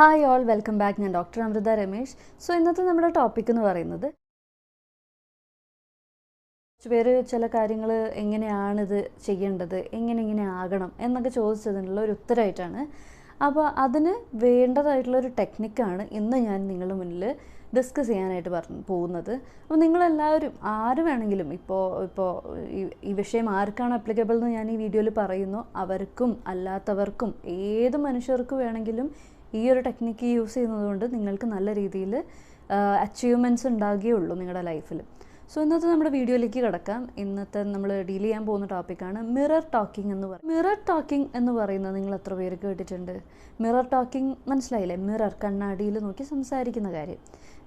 Hi all welcome back ഞാൻ doctor Amrita Ramesh. So ഇന്നത്തെ നമ്മുടെ ടോപ്പിക് എന്ന് പറയുന്നത് പേര് ചില കാര്യങ്ങൾ എങ്ങനെയാണിത് ചെയ്യേണ്ടത് എങ്ങനെ ഇങ്ങനെ ആകണം എന്നൊക്കെ ചോദിച്ചതിനുള്ള ഒരു ഉത്തരമായിട്ടാണ് അപ്പോൾ അതിന് വേണ്ടതായിട്ടുള്ള ഒരു ടെക്നിക്കാണ് ഇന്ന് ഞാൻ നിങ്ങളുടെ മുന്നിൽ ഡിസ്കസ് ചെയ്യാനായിട്ട് പറഞ്ഞു പോകുന്നത്. അപ്പോൾ നിങ്ങളെല്ലാവരും ആര് വേണമെങ്കിലും ഇപ്പോൾ ഇപ്പോൾ ഈ വിഷയം ആർക്കാണ് അപ്ലിക്കബിൾ എന്ന് ഞാൻ ഈ വീഡിയോയിൽ പറയുന്നു. അവർക്കും അല്ലാത്തവർക്കും ഏത് മനുഷ്യർക്ക് വേണമെങ്കിലും ഈ ഒരു ടെക്നിക്ക് യൂസ് ചെയ്യുന്നത് കൊണ്ട് നിങ്ങൾക്ക് നല്ല രീതിയിൽ അച്ചീവ്മെന്റ്സ് ഉണ്ടാകുകയുള്ളൂ നിങ്ങളുടെ ലൈഫിൽ സോ ഇന്നത്തെ നമ്മുടെ വീഡിയോയിലേക്ക് കിടക്കാം. ഇന്നത്തെ നമ്മൾ ഡീൽ ചെയ്യാൻ പോകുന്ന ടോപ്പിക്കാണ് മിറർ ടോക്കിംഗ് എന്ന് പറയുന്നത് മിറർ ടോക്കിംഗ് എന്ന് പറയുന്നത് നിങ്ങൾ എത്ര പേര് കേട്ടിട്ടുണ്ട്? മിറർ ടോക്കിംഗ് മനസ്സിലായില്ലേ? മിറർ കണ്ണാടിയിൽ നോക്കി സംസാരിക്കുന്ന കാര്യം.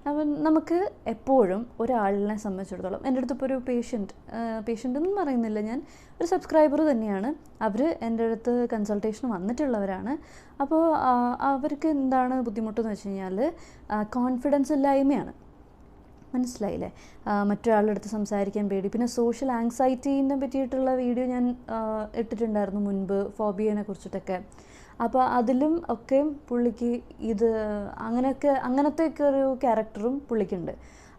അപ്പം നമുക്ക് എപ്പോഴും ഒരാളിനെ സംബന്ധിച്ചിടത്തോളം എന്റെ അടുത്ത് ഇപ്പോൾ ഒരു പേഷ്യന്റ് പേഷ്യന്റ് എന്ന് പറയുന്നില്ല ഞാൻ. ഒരു സബ്സ്ക്രൈബർ തന്നെയാണ്. അവർ എന്റെ അടുത്ത് കൺസൾട്ടേഷൻ വന്നിട്ടുള്ളവരാണ്. അപ്പോൾ അവർക്ക് എന്താണ് ബുദ്ധിമുട്ടെന്ന് വെച്ച് കഴിഞ്ഞാൽ കോൺഫിഡൻസ് ഇല്ലായ്മയാണ്. മനസ്സിലായില്ലേ? മറ്റൊരാളുടെ അടുത്ത് സംസാരിക്കാൻ പേടി. പിന്നെ സോഷ്യൽ ആങ്സൈറ്റീനെ പറ്റിയിട്ടുള്ള വീഡിയോ ഞാൻ ഇട്ടിട്ടുണ്ടായിരുന്നു മുൻപ് ഫോബിയനെ കുറിച്ചിട്ടൊക്കെ. അപ്പോൾ അതിലും ഒക്കെ പുള്ളിക്ക് ഇത് അങ്ങനെയൊക്കെ അങ്ങനത്തെ ഒക്കെ ഒരു ക്യാരക്ടറും പുള്ളിക്കുണ്ട്.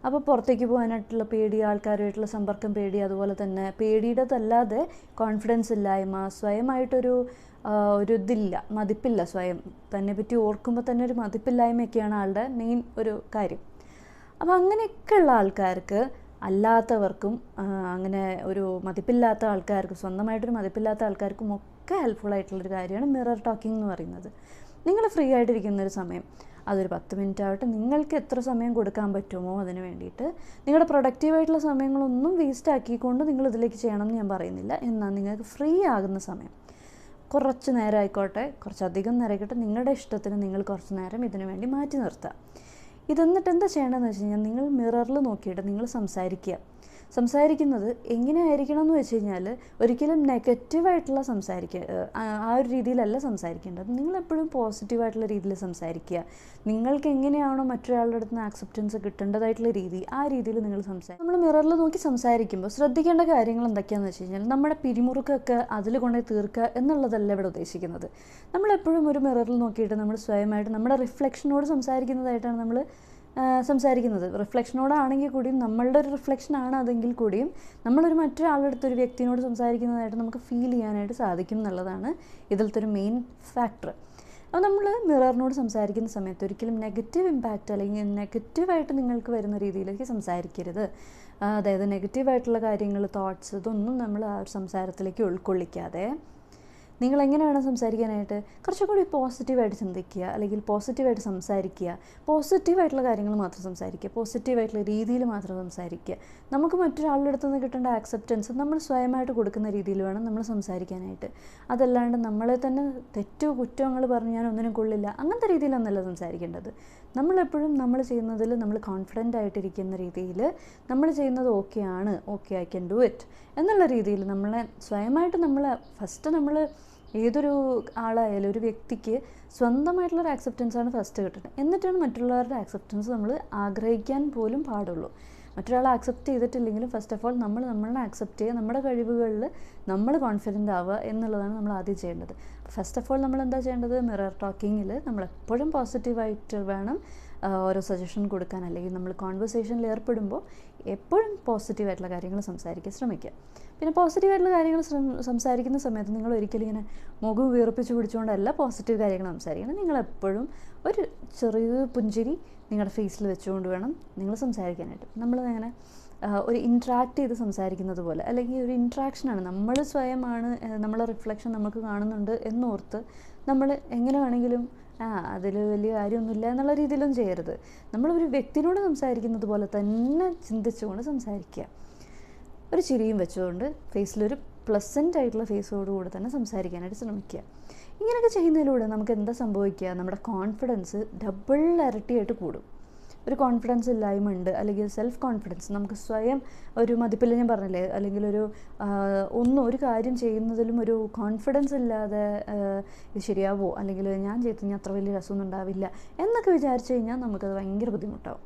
അപ്പോൾ പുറത്തേക്ക് പോകാനായിട്ടുള്ള പേടി ആൾക്കാരുമായിട്ടുള്ള സമ്പർക്കം പേടി അതുപോലെ തന്നെ പേടിയുടേതല്ലാതെ കോൺഫിഡൻസ് ഇല്ലായ്മ സ്വയമായിട്ടൊരു ഒരു ഇതില്ല മതിപ്പില്ല സ്വയം. തന്നെ പറ്റി ഓർക്കുമ്പോൾ തന്നെ ഒരു മതിപ്പില്ലായ്മയൊക്കെയാണ് ആളുടെ മെയിൻ ഒരു കാര്യം. അപ്പോൾ അങ്ങനെയൊക്കെയുള്ള ആൾക്കാർക്ക് അല്ലാത്തവർക്കും അങ്ങനെ ഒരു മതിപ്പില്ലാത്ത ആൾക്കാർക്ക് സ്വന്തമായിട്ടൊരു മതിപ്പില്ലാത്ത ആൾക്കാർക്കും ഒക്കെ ഹെൽപ്ഫുൾ ആയിട്ടുള്ളൊരു കാര്യമാണ് മിറർ ടോക്കിംഗ് എന്ന് പറയുന്നത്. നിങ്ങൾ ഫ്രീ ആയിട്ടിരിക്കുന്ന ഒരു സമയം അതൊരു പത്ത് മിനിറ്റ് ആവട്ടെ നിങ്ങൾക്ക് എത്ര സമയം കൊടുക്കാൻ പറ്റുമോ അതിന് വേണ്ടിയിട്ട് നിങ്ങളുടെ പ്രൊഡക്റ്റീവായിട്ടുള്ള സമയങ്ങളൊന്നും വേസ്റ്റ് ആക്കിക്കൊണ്ട് നിങ്ങൾ ഇതിലേക്ക് ചെയ്യണം എന്ന് ഞാൻ പറയുന്നില്ല. എന്നാൽ നിങ്ങൾക്ക് ഫ്രീ ആകുന്ന സമയം. കുറച്ച് നേരം ആയിക്കോട്ടെ കുറച്ചധികം നേരം ആയിക്കോട്ടെ നിങ്ങളുടെ ഇഷ്ടത്തിന് നിങ്ങൾ കുറച്ച് നേരം ഇതിനു വേണ്ടി മാറ്റി നിർത്തുക. ഇതെന്നിട്ട് എന്താ ചെയ്യേണ്ടതെന്ന് വെച്ച് കഴിഞ്ഞാൽ നിങ്ങൾ മിററിൽ നോക്കിയിട്ട് നിങ്ങൾ സംസാരിക്കുക. സംസാരിക്കുന്നത് എങ്ങനെയായിരിക്കണം എന്ന് വെച്ച് കഴിഞ്ഞാൽ ഒരിക്കലും നെഗറ്റീവായിട്ടുള്ള സംസാരിക്കുക ആ ഒരു രീതിയിലല്ല സംസാരിക്കേണ്ടത്. നിങ്ങളെപ്പോഴും പോസിറ്റീവായിട്ടുള്ള രീതിയിൽ സംസാരിക്കുക. നിങ്ങൾക്ക് എങ്ങനെയാണോ മറ്റൊരാളുടെ അടുത്ത് നിന്ന് ആക്സെപ്റ്റൻസ് കിട്ടേണ്ടതായിട്ടുള്ള രീതി ആ രീതിയിൽ നിങ്ങൾ സംസാരിക്കും നമ്മൾ മിററിൽ നോക്കി സംസാരിക്കുമ്പോൾ ശ്രദ്ധിക്കേണ്ട കാര്യങ്ങൾ എന്തൊക്കെയാണെന്ന് വെച്ച് കഴിഞ്ഞാൽ നമ്മുടെ പിരിമുറുക്കൊക്കെ അതിൽ കൊണ്ടുപോയി തീർക്കുക എന്നുള്ളതല്ല ഇവിടെ ഉദ്ദേശിക്കുന്നത്. നമ്മളെപ്പോഴും ഒരു മിററിൽ നോക്കിയിട്ട് നമ്മൾ സ്വയമായിട്ട് നമ്മുടെ റിഫ്ലക്ഷനോട് സംസാരിക്കുന്നതായിട്ടാണ് നമ്മൾ സംസാരിക്കുന്നത്. റിഫ്ലക്ഷനോടാണെങ്കിൽ കൂടിയും നമ്മളുടെ ഒരു റിഫ്ലക്ഷനാണ് അതെങ്കിൽ കൂടിയും നമ്മളൊരു മറ്റൊരാളുടെ അടുത്ത് ഒരു വ്യക്തിനോട് സംസാരിക്കുന്നതായിട്ട് നമുക്ക് ഫീൽ ചെയ്യാനായിട്ട് സാധിക്കും എന്നുള്ളതാണ് ഇതിലത്തെ ഒരു മെയിൻ ഫാക്ടർ അപ്പോൾ നമ്മൾ മിററിനോട് സംസാരിക്കുന്ന സമയത്ത് ഒരിക്കലും നെഗറ്റീവ് ഇമ്പാക്റ്റ് അല്ലെങ്കിൽ നെഗറ്റീവായിട്ട് നിങ്ങൾക്ക് വരുന്ന രീതിയിലേക്ക് സംസാരിക്കരുത്. അതായത് നെഗറ്റീവായിട്ടുള്ള കാര്യങ്ങൾ തോട്ട്സ് ഇതൊന്നും നമ്മൾ ആ ഒരു സംസാരത്തിലേക്ക് ഉൾക്കൊള്ളിക്കാതെ. നിങ്ങൾ എങ്ങനെയാണ് സംസാരിക്കാനായിട്ട്? കുറച്ചും കൂടി പോസിറ്റീവായിട്ട് ചിന്തിക്കുക അല്ലെങ്കിൽ പോസിറ്റീവായിട്ട് സംസാരിക്കുക. പോസിറ്റീവായിട്ടുള്ള കാര്യങ്ങൾ മാത്രം സംസാരിക്കുക. പോസിറ്റീവായിട്ടുള്ള രീതിയിൽ മാത്രം സംസാരിക്കുക. നമുക്ക് മറ്റൊരാളുടെ അടുത്ത് നിന്ന് കിട്ടേണ്ട ആക്സെപ്റ്റൻസ് നമ്മൾ സ്വയമായിട്ട് കൊടുക്കുന്ന രീതിയിൽ വേണം നമ്മൾ സംസാരിക്കാനായിട്ട്. അതല്ലാണ്ട് നമ്മളെ തന്നെ തെറ്റോ കുറ്റങ്ങൾ പറഞ്ഞ് ഞാൻ ഒന്നിനും കൊള്ളില്ല. അങ്ങനത്തെ രീതിയിലൊന്നല്ല സംസാരിക്കേണ്ടത്. നമ്മളെപ്പോഴും നമ്മൾ ചെയ്യുന്നതിൽ നമ്മൾ കോൺഫിഡന്റ് ആയിട്ടിരിക്കുന്ന രീതിയിൽ നമ്മൾ ചെയ്യുന്നത് ഓക്കെ ആണ് okay I can do it എന്നുള്ള രീതിയിൽ നമ്മളെ സ്വയമായിട്ട് നമ്മൾ ഫസ്റ്റ് നമ്മൾ ഏതൊരു ആളായാലും ഒരു വ്യക്തിക്ക് സ്വന്തമായിട്ടുള്ളൊരു ആക്സെപ്റ്റൻസ് ആണ് ഫസ്റ്റ് കിട്ടുന്നത്. എന്നിട്ടാണ് മറ്റുള്ളവരുടെ ആക്സെപ്റ്റൻസ് നമ്മൾ ആഗ്രഹിക്കാൻ പോലും പാടുള്ളൂ. മറ്റൊരാളെ അക്സെപ്റ്റ് ചെയ്തിട്ടില്ലെങ്കിലും ഫസ്റ്റ് ഓഫ് ഓൾ നമ്മൾ നമ്മളെ അക്സെപ്റ്റ് ചെയ്യുക നമ്മുടെ കഴിവുകളിൽ നമ്മൾ കോൺഫിഡന്റ് ആവുക എന്നുള്ളതാണ് നമ്മൾ ആദ്യം ചെയ്യേണ്ടത്. ഫസ്റ്റ് ഓഫ് ഓൾ നമ്മൾ എന്താ ചെയ്യേണ്ടത്? മിറർ ടോക്കിങ്ങിൽ നമ്മൾ എപ്പോഴും പോസിറ്റീവായിട്ട് വേണം ഓരോ സജഷൻ കൊടുക്കാൻ. അല്ലെങ്കിൽ നമ്മൾ കോൺവെർസേഷനിൽ ഏർപ്പെടുമ്പോൾ എപ്പോഴും പോസിറ്റീവ് ആയിട്ടുള്ള കാര്യങ്ങൾ സംസാരിക്കാൻ ശ്രമിക്കുക. പിന്നെ പോസിറ്റീവ് ആയിട്ടുള്ള കാര്യങ്ങൾ സംസാരിക്കുന്ന സമയത്ത് നിങ്ങൾ ഒരിക്കലും ഇങ്ങനെ മുഖം വീർപ്പിച്ച് പിടിച്ചുകൊണ്ടല്ല പോസിറ്റീവ് കാര്യങ്ങൾ സംസാരിക്കണം നിങ്ങൾ എപ്പോഴും ഒരു ചെറിയ പുഞ്ചിരി നിങ്ങളുടെ ഫേസിൽ വെച്ചുകൊണ്ട് വേണം നിങ്ങൾ സംസാരിക്കാനായിട്ട്. നമ്മൾ അങ്ങനെ ഒരു ഇൻട്രാക്ട് ചെയ്ത് സംസാരിക്കുന്നത് പോലെ അല്ലെങ്കിൽ ഒരു ഇൻട്രാക്ഷനാണ് നമ്മൾ സ്വയമാണ് നമ്മളെ റിഫ്ലക്ഷൻ നമുക്ക് കാണുന്നുണ്ട് എന്നോർത്ത് നമ്മൾ എങ്ങനെ വേണമെങ്കിലും ആ അതിൽ വലിയ കാര്യമൊന്നുമില്ല എന്നുള്ള രീതിയിലും ചെയ്യരുത്. നമ്മളൊരു വ്യക്തിനോട് സംസാരിക്കുന്നത് പോലെ തന്നെ ചിന്തിച്ചുകൊണ്ട് സംസാരിക്കുക. ഒരു ചിരിയും വെച്ചുകൊണ്ട് ഫേസിലൊരു പ്ലസന്റ് ആയിട്ടുള്ള ഫേസോടുകൂടി തന്നെ സംസാരിക്കാനായിട്ട് ശ്രമിക്കുക. ഇങ്ങനെയൊക്കെ ചെയ്യുന്നതിലൂടെ നമുക്ക് എന്താ സംഭവിക്കുക? നമ്മുടെ കോൺഫിഡൻസ് ഡബിൾ ഇരട്ടിയായിട്ട് കൂടും. ഒരു കോൺഫിഡൻസ് ഇല്ലായ്മ ഉണ്ട് അല്ലെങ്കിൽ സെൽഫ് കോൺഫിഡൻസ് നമുക്ക് സ്വയം ഒരു മതിപ്പില്ല ഞാൻ പറഞ്ഞില്ലേ? അല്ലെങ്കിൽ ഒരു ഒന്നും ഒരു കാര്യം ചെയ്യുന്നതിലും ഒരു കോൺഫിഡൻസ് ഇല്ലാതെ ഇത് ശരിയാവോ? അല്ലെങ്കിൽ ഞാൻ ചെയ്ത് കഴിഞ്ഞാൽ അത്ര വലിയ രസമൊന്നും ഉണ്ടാവില്ല എന്നൊക്കെ വിചാരിച്ചു കഴിഞ്ഞാൽ നമുക്കത് ഭയങ്കര ബുദ്ധിമുട്ടാവും.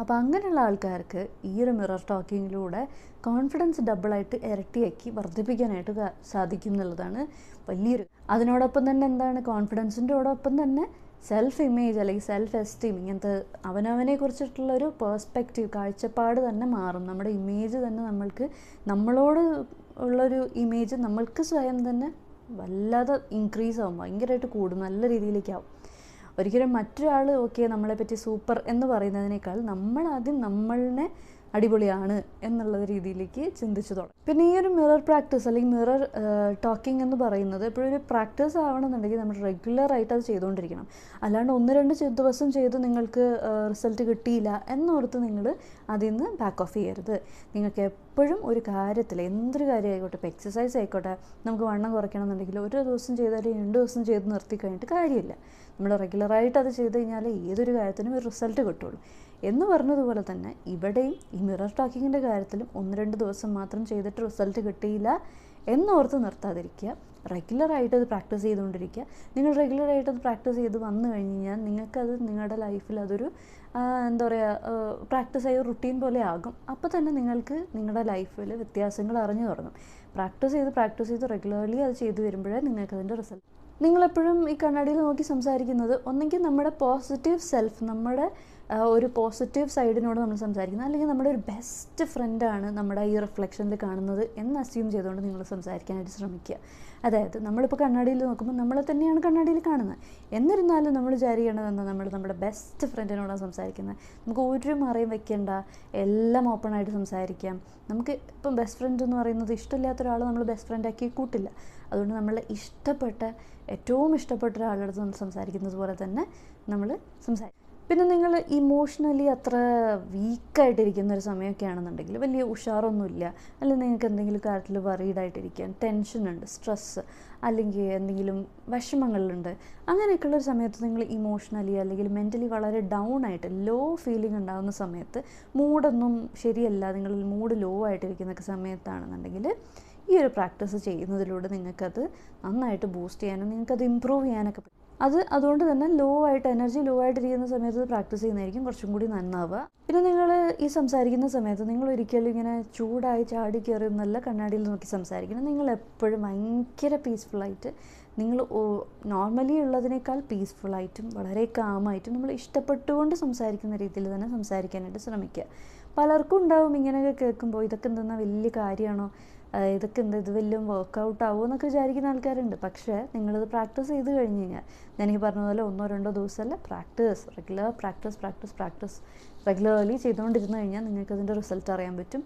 അപ്പോൾ അങ്ങനെയുള്ള ആൾക്കാർക്ക് ഈ ഒരു മിറർ ടോക്കിങ്ങിലൂടെ കോൺഫിഡൻസ് ഡബിളായിട്ട് ഇരട്ടിയാക്കി വർദ്ധിപ്പിക്കാനായിട്ട് സാധിക്കും എന്നുള്ളതാണ് വലിയൊരു അതിനോടൊപ്പം തന്നെ എന്താണ്? കോൺഫിഡൻസിന്റെ ഒപ്പം തന്നെ സെൽഫ് ഇമേജ് അല്ലെങ്കിൽ സെൽഫ് എസ്റ്റീം ഇങ്ങനത്തെ അവനവനെ കുറിച്ചിട്ടുള്ളൊരു പേഴ്സ്പെക്റ്റീവ് കാഴ്ചപ്പാട് തന്നെ മാറും. നമ്മുടെ ഇമേജ് തന്നെ നമ്മൾക്ക് നമ്മളോട് ഉള്ളൊരു ഇമേജ് നമ്മൾക്ക് സ്വയം തന്നെ വല്ലാതെ ഇൻക്രീസ് ആവും ഭയങ്കരമായിട്ട് കൂടും നല്ല രീതിയിലേക്കാവും. ഒരിക്കലും മറ്റൊരാൾ ഓക്കെ നമ്മളെപ്പറ്റി സൂപ്പർ എന്ന് പറയുന്നതിനേക്കാൾ നമ്മൾ ആദ്യം നമ്മളിനെ അടിപൊളിയാണ് എന്നുള്ള രീതിയിലേക്ക് ചിന്തിച്ചു തുടങ്ങും. പിന്നെ ഈ ഒരു മിറർ പ്രാക്ടീസ് അല്ലെങ്കിൽ മിറർ ടോക്കിംഗ് എന്ന് പറയുന്നത് എപ്പോഴും ഒരു പ്രാക്ടീസ് ആവണമെന്നുണ്ടെങ്കിൽ നമ്മൾ റെഗുലർ ആയിട്ട് അത് ചെയ്തുകൊണ്ടിരിക്കണം. അല്ലാണ്ട് ഒന്ന് രണ്ട് ദിവസം ചെയ്ത് നിങ്ങൾക്ക് റിസൾട്ട് കിട്ടിയില്ല എന്നോർത്ത് നിങ്ങൾ അതിൽ നിന്ന് ബാക്ക് ഓഫ് ചെയ്യരുത്. നിങ്ങൾക്ക് എപ്പോഴും ഒരു കാര്യത്തിൽ എന്തൊരു കാര്യം ആയിക്കോട്ടെ ഇപ്പോൾ എക്സസൈസ് ആയിക്കോട്ടെ നമുക്ക് വണ്ണം കുറയ്ക്കണം എന്നുണ്ടെങ്കിൽ ഒരു ദിവസം ചെയ്താലും രണ്ട് ദിവസം ചെയ്ത് നിർത്തി കഴിഞ്ഞിട്ട് കാര്യമില്ല. നമ്മൾ റെഗുലറായിട്ട് അത് ചെയ്ത് കഴിഞ്ഞാൽ ഏതൊരു കാര്യത്തിനും ഒരു റിസൾട്ട് കിട്ടുള്ളൂ. എന്ന് പറഞ്ഞതുപോലെ തന്നെ ഇവിടെയും ഈ മിറർ ടോക്കിങ്ങിന്റെ കാര്യത്തിലും ഒന്ന് രണ്ട് ദിവസം മാത്രം ചെയ്തിട്ട് റിസൾട്ട് കിട്ടിയില്ല എന്നോർത്ത് നിർത്താതിരിക്കുക. റെഗുലറായിട്ട് അത് പ്രാക്ടീസ് ചെയ്തുകൊണ്ടിരിക്കുക. നിങ്ങൾ റെഗുലറായിട്ട് അത് പ്രാക്ടീസ് ചെയ്ത് വന്നു കഴിഞ്ഞ് കഴിഞ്ഞാൽ നിങ്ങൾക്കത് നിങ്ങളുടെ ലൈഫിൽ അതൊരു എന്താ പറയുക പ്രാക്ടീസ് ആയ റുട്ടീൻ പോലെ ആകും. അപ്പോൾ തന്നെ നിങ്ങൾക്ക് നിങ്ങളുടെ ലൈഫിൽ വ്യത്യാസങ്ങൾ അറിഞ്ഞു തുടങ്ങും. പ്രാക്ടീസ് ചെയ്ത് പ്രാക്ടീസ് ചെയ്ത് റെഗുലർലി അത് ചെയ്തു വരുമ്പോഴേ നിങ്ങൾക്കതിന്റെ റിസൾട്ട് നിങ്ങളെപ്പോഴും ഈ കണ്ണാടിയിൽ നോക്കി സംസാരിക്കുന്നത് ഒന്നെങ്കിൽ നമ്മുടെ പോസിറ്റീവ് സെൽഫ് നമ്മുടെ ഒരു പോസിറ്റീവ് സൈഡിനോട് നമ്മൾ സംസാരിക്കുന്നത് അല്ലെങ്കിൽ നമ്മുടെ ഒരു ബെസ്റ്റ് ഫ്രണ്ടാണ് നമ്മുടെ ഈ റിഫ്ലക്ഷനിൽ കാണുന്നത് എന്ന് അസ്യൂം ചെയ്തുകൊണ്ട് നിങ്ങൾ സംസാരിക്കാനായിട്ട് ശ്രമിക്കുക. അതായത് നമ്മളിപ്പോൾ കണ്ണാടിയിൽ നോക്കുമ്പോൾ നമ്മളെ തന്നെയാണ് കണ്ണാടിയിൽ കാണുന്നത്. എന്നിരുന്നാലും നമ്മൾ വിചാരിക്കേണ്ടത് എന്താ നമ്മൾ നമ്മുടെ ബെസ്റ്റ് ഫ്രണ്ടിനോടാണ് സംസാരിക്കുന്നത് നമുക്ക് ഒരു മറയും വെക്കേണ്ട. എല്ലാം ഓപ്പണായിട്ട് സംസാരിക്കാം. നമുക്ക് ഇപ്പം ബെസ്റ്റ് ഫ്രണ്ട് എന്ന് പറയുന്നത് ഇഷ്ടമില്ലാത്ത ഒരാൾ നമ്മൾ ബെസ്റ്റ് ഫ്രണ്ടാക്കി കൂട്ടില്ല. അതുകൊണ്ട് നമ്മൾ ഇഷ്ടപ്പെട്ട ഏറ്റവും ഇഷ്ടപ്പെട്ട ഒരാളുടെ അടുത്ത് നമ്മൾ സംസാരിക്കുന്നത് പോലെ തന്നെ നമ്മൾ സംസാരിക്കും. പിന്നെ നിങ്ങൾ ഇമോഷണലി അത്ര വീക്കായിട്ടിരിക്കുന്ന ഒരു സമയമൊക്കെ ആണെന്നുണ്ടെങ്കിൽ വലിയ ഉഷാറൊന്നുമില്ല. അല്ലെങ്കിൽ നിങ്ങൾക്ക് എന്തെങ്കിലും കാര്യത്തിൽ വറീഡായിട്ടിരിക്കാൻ ടെൻഷനുണ്ട് സ്ട്രെസ്സ് അല്ലെങ്കിൽ എന്തെങ്കിലും വിഷമങ്ങളുണ്ട്. അങ്ങനെയൊക്കെയുള്ള ഒരു സമയത്ത് നിങ്ങൾ ഇമോഷണലി അല്ലെങ്കിൽ മെന്റലി വളരെ ഡൗൺ ആയിട്ട് ലോ ഫീലിംഗ് ഉണ്ടാകുന്ന സമയത്ത് മൂഡൊന്നും ശരിയല്ല നിങ്ങൾ മൂഡ് ലോ ആയിട്ടിരിക്കുന്ന സമയത്താണെന്നുണ്ടെങ്കിൽ ഈ ഒരു പ്രാക്ടീസ് ചെയ്യുന്നതിലൂടെ നിങ്ങൾക്കത് നന്നായിട്ട് ബൂസ്റ്റ് ചെയ്യാനും നിങ്ങൾക്കത് ഇമ്പ്രൂവ് ചെയ്യാനൊക്കെ പറ്റും. അത് അതുകൊണ്ട് തന്നെ ലോ ആയിട്ട് എനർജി ലോ ആയിട്ടിരിക്കുന്ന സമയത്ത് പ്രാക്ടീസ് ചെയ്യുന്നതായിരിക്കും കുറച്ചും കൂടി നന്നാവുക. പിന്നെ നിങ്ങൾ ഈ സംസാരിക്കുന്ന സമയത്ത് നിങ്ങൾ ഒരിക്കലും ഇങ്ങനെ ചൂടായി ചാടി കയറി നല്ല കണ്ണാടിയിൽ നോക്കി സംസാരിക്കണം. നിങ്ങൾ എപ്പോഴും ഭയങ്കര പീസ്ഫുള്ളായിട്ട് നിങ്ങൾ നോർമലി ഉള്ളതിനേക്കാൾ പീസ്ഫുള്ളായിട്ടും വളരെ കാമായിട്ടും നമ്മൾ ഇഷ്ടപ്പെട്ടുകൊണ്ട് സംസാരിക്കുന്ന രീതിയിൽ തന്നെ സംസാരിക്കാനായിട്ട് ശ്രമിക്കുക. പലർക്കും ഉണ്ടാവും ഇങ്ങനെയൊക്കെ കേൾക്കുമ്പോൾ ഇതൊക്കെ എന്തെന്നാൽ വലിയ കാര്യമാണോ? ഇതൊക്കെ എന്താ ഇത് വലിയ വർക്കൗട്ട് ആവുമോ എന്നൊക്കെ വിചാരിക്കുന്ന ആൾക്കാരുണ്ട്. പക്ഷേ നിങ്ങളിത് പ്രാക്ടീസ് ചെയ്ത് കഴിഞ്ഞ് കഴിഞ്ഞാൽ ഞാൻ ഈ ഒന്നോ രണ്ടോ ദിവസമല്ല practice regular practice practice practice regularly ചെയ്തുകൊണ്ടിരുന്ന് കഴിഞ്ഞാൽ നിങ്ങൾക്ക് അതിന്റെ റിസൾട്ട് അറിയാൻ പറ്റും.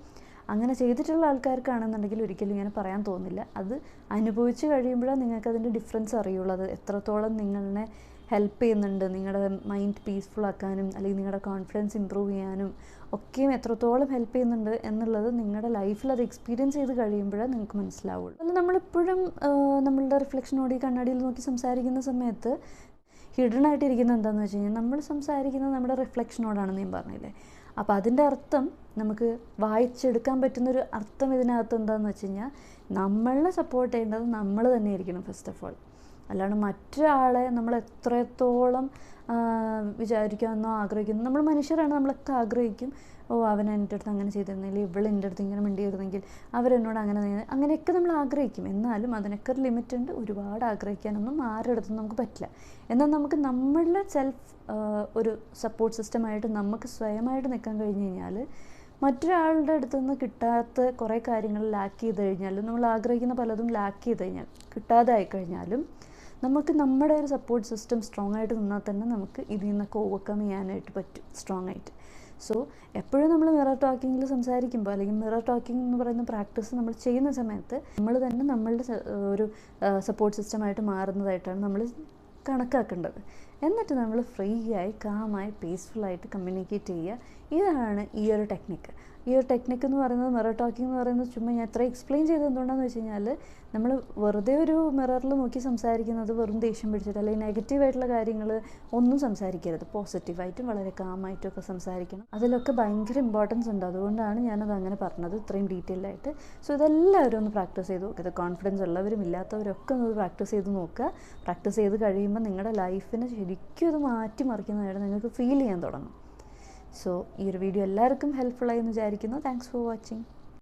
അങ്ങനെ ചെയ്തിട്ടുള്ള ആൾക്കാർക്കാണെന്നുണ്ടെങ്കിൽ ഒരിക്കലും ഇങ്ങനെ പറയാൻ തോന്നില്ല. അത് അനുഭവിച്ച് കഴിയുമ്പോഴാണ് നിങ്ങൾക്ക് അതിന്റെ ഡിഫറൻസ് അറിയുള്ളൂ അത് എത്രത്തോളം നിങ്ങളെ ഹെൽപ്പ് ചെയ്യുന്നുണ്ട്. നിങ്ങളുടെ മൈൻഡ് പീസ്ഫുൾ ആക്കാനും അല്ലെങ്കിൽ നിങ്ങളുടെ കോൺഫിഡൻസ് ഇമ്പ്രൂവ് ചെയ്യാനും ഒക്കെയും എത്രത്തോളം ഹെൽപ്പ് ചെയ്യുന്നുണ്ട് എന്നുള്ളത് നിങ്ങളുടെ ലൈഫിൽ അത് എക്സ്പീരിയൻസ് ചെയ്ത് കഴിയുമ്പോഴേ നിങ്ങൾക്ക് മനസ്സിലാവുള്ളൂ. അല്ല നമ്മളിപ്പോഴും നമ്മളുടെ റിഫ്ലക്ഷനോട് ഈ കണ്ണാടിയിൽ നോക്കി സംസാരിക്കുന്ന സമയത്ത് ഹിഡൻ ആയിട്ടിരിക്കുന്നത് എന്താണെന്ന് വെച്ച് കഴിഞ്ഞാൽ നമ്മൾ സംസാരിക്കുന്നത് നമ്മുടെ റിഫ്ലക്ഷനോടാണ് ഞാൻ പറഞ്ഞില്ലേ? അപ്പോൾ അതിന്റെ അർത്ഥം നമുക്ക് വായിച്ചെടുക്കാൻ പറ്റുന്നൊരു അർത്ഥം ഇതിനകത്ത് എന്താണെന്ന് വെച്ച് കഴിഞ്ഞാൽ നമ്മളെ സപ്പോർട്ട് ചെയ്യേണ്ടത് നമ്മൾ തന്നെ ആയിരിക്കണം ഫസ്റ്റ് ഓഫ് ഓൾ അല്ലാണ്ട് മറ്റൊരാളെ നമ്മൾ എത്രത്തോളം വിചാരിക്കാമെന്നോ ആഗ്രഹിക്കുന്നു. നമ്മൾ മനുഷ്യരാണ് നമ്മളൊക്കെ ആഗ്രഹിക്കും. ഓ അവൻ എന്റെ അടുത്ത് അങ്ങനെ ചെയ്തിരുന്നെങ്കിൽ ഇവൾ എന്റെ അടുത്ത് ഇങ്ങനെ മിണ്ടിയിരുന്നെങ്കിൽ അവരെന്നോട് അങ്ങനെ അങ്ങനെയൊക്കെ നമ്മൾ ആഗ്രഹിക്കും. എന്നാലും അതിനൊക്കെ ഒരു ലിമിറ്റ് ഉണ്ട്. ഒരുപാട് ആഗ്രഹിക്കാനൊന്നും ആരുടെ അടുത്തും നമുക്ക് പറ്റില്ല. എന്നാൽ നമുക്ക് നമ്മളുടെ സെൽഫ് ഒരു സപ്പോർട്ട് സിസ്റ്റമായിട്ട് നമുക്ക് സ്വയമായിട്ട് നിൽക്കാൻ കഴിഞ്ഞ് കഴിഞ്ഞാൽ മറ്റൊരാളുടെ അടുത്ത് നിന്ന് കിട്ടാത്ത കുറേ കാര്യങ്ങൾ ലാക്ക് ചെയ്ത് കഴിഞ്ഞാലും നമ്മൾ ആഗ്രഹിക്കുന്ന പലതും ലാക്ക് ചെയ്ത് കഴിഞ്ഞാൽ കിട്ടാതെ ആയിക്കഴിഞ്ഞാലും നമുക്ക് നമ്മുടെ ഒരു സപ്പോർട്ട് സിസ്റ്റം സ്ട്രോങ് ആയിട്ട് നിന്നാൽ തന്നെ നമുക്ക് ഇതിൽ നിന്നൊക്കെ ഓവർകം ചെയ്യാനായിട്ട് പറ്റും സ്ട്രോങ് ആയിട്ട്. സോ എപ്പോഴും നമ്മൾ മിറർ ടോക്കിങ്ങിൽ സംസാരിക്കുമ്പോൾ അല്ലെങ്കിൽ മിറർ ടോക്കിംഗ് എന്ന് പറയുന്ന പ്രാക്ടീസ് നമ്മൾ ചെയ്യുന്ന സമയത്ത് നമ്മൾ തന്നെ നമ്മളുടെ ഒരു സപ്പോർട്ട് സിസ്റ്റമായിട്ട് മാറുന്നതായിട്ടാണ് നമ്മൾ കണക്കാക്കേണ്ടത്. എന്നിട്ട് നമ്മൾ ഫ്രീ ആയി കാമായി പീസ്ഫുള്ളായിട്ട് കമ്മ്യൂണിക്കേറ്റ് ചെയ്യുക. ഇതാണ് ഈ ഒരു ടെക്നിക്ക് ഈ ഒരു ടെക്നിക്ക് എന്ന് പറയുന്നത് മിറർ ടോക്കിംഗ് എന്ന് പറയുന്നത് ചുമ്മാ ഞാൻ എത്ര എക്സ്പ്ലെയിൻ ചെയ്ത് എന്തുകൊണ്ടാണെന്ന് വെച്ച് കഴിഞ്ഞാൽ നമ്മൾ വെറുതെ ഒരു മിററിൽ നോക്കി സംസാരിക്കുന്നത് വെറും ദേഷ്യം പിടിച്ചിട്ട് അല്ലെങ്കിൽ നെഗറ്റീവായിട്ടുള്ള കാര്യങ്ങൾ ഒന്നും സംസാരിക്കരുത്. പോസിറ്റീവായിട്ടും വളരെ കാമായിട്ടും ഒക്കെ സംസാരിക്കണം. അതിലൊക്കെ ഭയങ്കര ഇമ്പോർട്ടൻസ് ഉണ്ട്. അതുകൊണ്ടാണ് ഞാനത് അങ്ങനെ പറഞ്ഞത് ഇത്രയും ഡീറ്റെയിൽ ആയിട്ട്. സോ ഇതെല്ലാവരും ഒന്ന് പ്രാക്ടീസ് ചെയ്ത് നോക്കുക കോൺഫിഡൻസ് ഉള്ളവരും ഇല്ലാത്തവരൊക്കെ ഒന്ന് പ്രാക്ടീസ് ചെയ്ത് നോക്കുക പ്രാക്ടീസ് ചെയ്ത് കഴിയുമ്പോൾ നിങ്ങളുടെ ലൈഫിനെ ശരിക്കും ഇത് മാറ്റിമറിക്കുന്നതായിട്ട് നിങ്ങൾക്ക് ഫീൽ ചെയ്യാൻ തുടങ്ങും. സോ ഈ ഒരു വീഡിയോ എല്ലാവർക്കും ഹെൽപ്ഫുള്ളായി എന്ന് വിചാരിക്കുന്നു. Thanks for watching